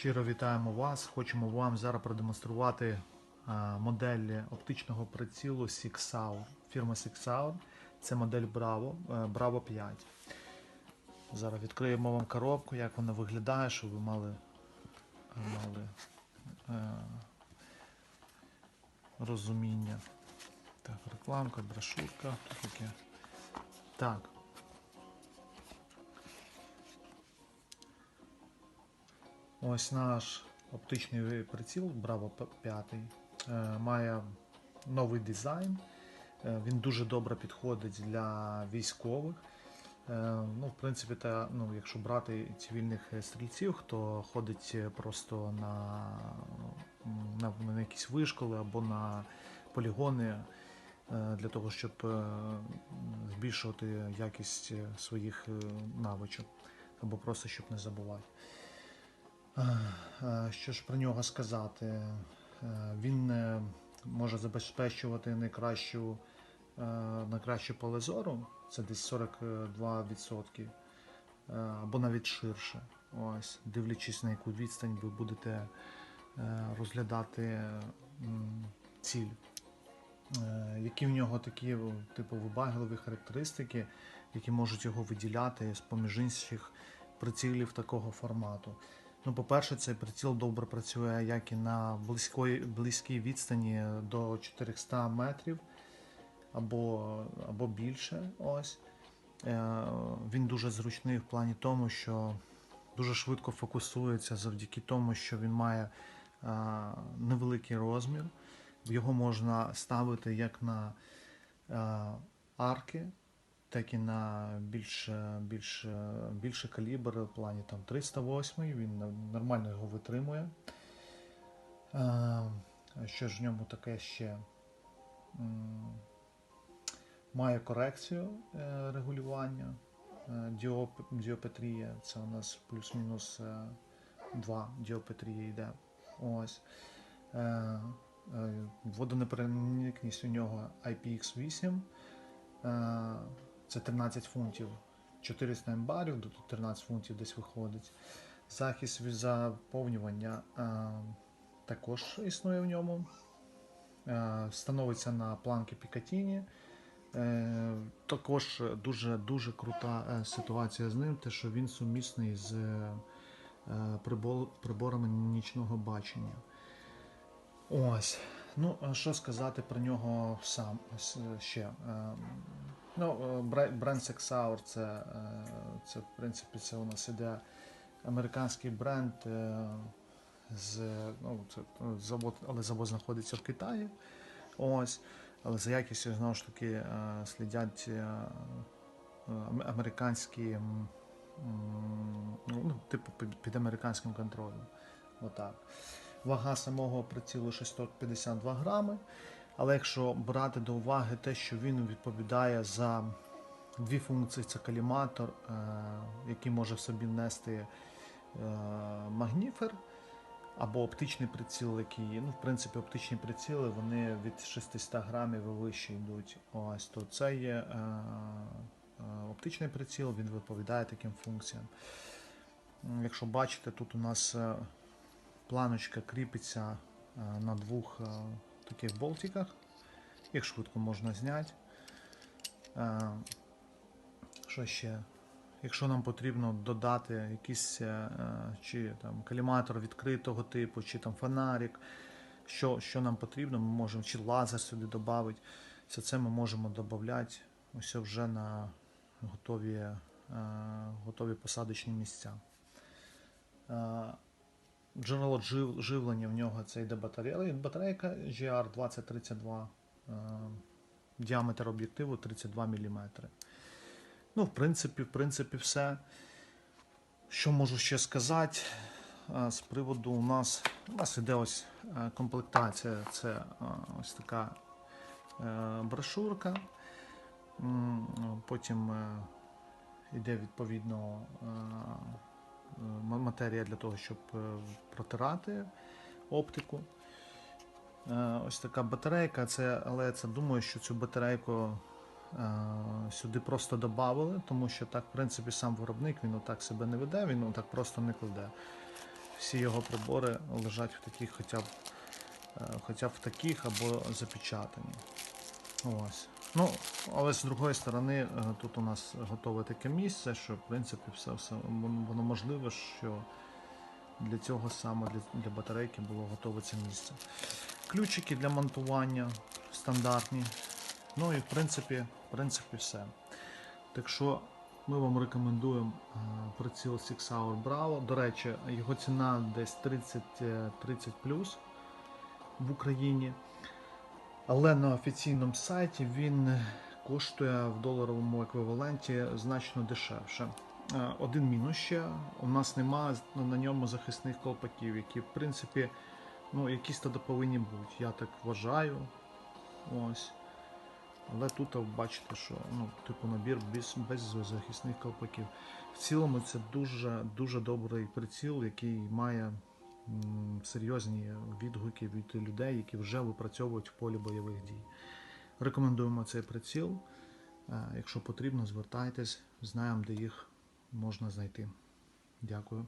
Щиро вітаємо вас. Хочемо вам зараз продемонструвати модель оптичного прицілу Sixhour. Фірма Sixhour. Це модель Bravo, е, Bravo 5. Зараз відкриємо вам коробку, як вона виглядає, щоб ви мали, мали е, розуміння. Так, рекламка, брошурка. Тут таке. Так. Ось наш оптичний приціл Bravo 5 е, має новий дизайн. Е, Він дуже добре підходить для військових. Е, Ну, в принципі, та, ну, якщо брати цивільних стрільців, хто ходить просто на, на, на якісь вишколи або на полігони для того, щоб збільшувати якість своїх навичок, або просто щоб не забувати. Е, е, Що ж про нього сказати? Е, Він може забезпечувати найкращу, найкраще поле зору, це десь 42%, е, або навіть ширше. Ось, дивлячись на яку відстань ви будете розглядати ціль. Які в нього такі типу вибагливі характеристики, які можуть його виділяти з поміж інших прицілів такого формату. Ну, по-перше, цей приціл добре працює як і на близької, близькій відстані до 400 метрів або, або більше. Ось. Е, Він дуже зручний в плані тому, що дуже швидко фокусується завдяки тому, що він має е, невеликий розмір. Його можна ставити як на е, арки, так і на більш, більш, більший калібр в плані там 308, він нормально його витримує. Е, Що ж в ньому таке ще? Має корекцію е, регулювання, е, діоп, діопетрія, це у нас плюс-мінус 2 діопетрія йде. Ось. Водонепроникність у нього IPX8. Це 13 фунтів. 400 ембарів, тут 13 фунтів десь виходить. Захист від заповнювання е, також існує в ньому. Е, Становиться на планки Пікатіні. Е, Також дуже дуже крута е, ситуація з ним, те, що він сумісний з е, прибол- приборами нічного бачення. Ось. Ну, що сказати про нього сам ще? Е, Ну, е, бренд Sex Hour це, е, це, в принципі, це у нас іде американський бренд е, з, ну, це завод, але завод знаходиться в Китаї. Ось. Але за якістю знову ж таки слідять ам- американські, ну, типу під американським контролем. Отак. Вага самого прицілу 652 грами. Але якщо брати до уваги те, що він відповідає за дві функції, це каліматор, е, який може в собі нести е, магніфер, або оптичний приціл, який, ну, в принципі, оптичні приціли вони від 600 грамів і вище йдуть. Ось, то це є е, оптичний приціл, він відповідає таким функціям. Якщо бачите, тут у нас планочка кріпиться на двох таких болтиках. Їх швидко можна зняти. Що ще? Якщо нам потрібно додати якийсь е, е, чи там каліматор відкритого типу, чи там фонарик, що, що нам потрібно, ми можемо чи лазер сюди додати. Все це ми можемо додати ось вже на готові, е, готові посадочні місця. Джерело жив- живлення в нього це йде батарея. Батарейка GR2032, е, діаметр об'єктиву 32 мм. Ну, в принципі, в принципі, все. Що можу ще сказати? е, З приводу у нас у нас іде ось е, комплектація. Це е, ось така брошурка. Потім йде відповідно матерія для того, щоб е, протирати оптику. Е, Ось така батарейка, це, але це думаю, що цю батарейку е, сюди просто додали, тому що так, в принципі, сам виробник він отак себе не веде, він отак просто не кладе. всі його прибори лежать в таких, хоча б, хоча б в таких або запечатані. Ось. Ну, але з другої сторони, е, тут у нас готове таке місце, що в принципі все, все воно можливо, що для цього саме для, для батарейки було готове це місце. Ключики для монтування стандартні. Ну і в принципі, в принципі все. Так що ми вам рекомендуємо е, приціл Six Hour Bravo. До речі, його ціна десь 30, е, 30 в Україні. Але на офіційному сайті він коштує в доларовому еквіваленті значно дешевше. Е, Один мінус ще. У нас немає на ньому захисних колпаків, які, в принципі, ну, якісь тоді повинні бути. Я так вважаю. Ось. Але тут бачите, що ну, типу набір без, без захисних колпаків. В цілому це дуже, дуже добрий приціл, який має серйозні відгуки від людей, які вже випрацьовують в полі бойових дій. Рекомендуємо цей приціл. Е, Якщо потрібно, звертайтесь, знаємо, де їх можна знайти. Дякую.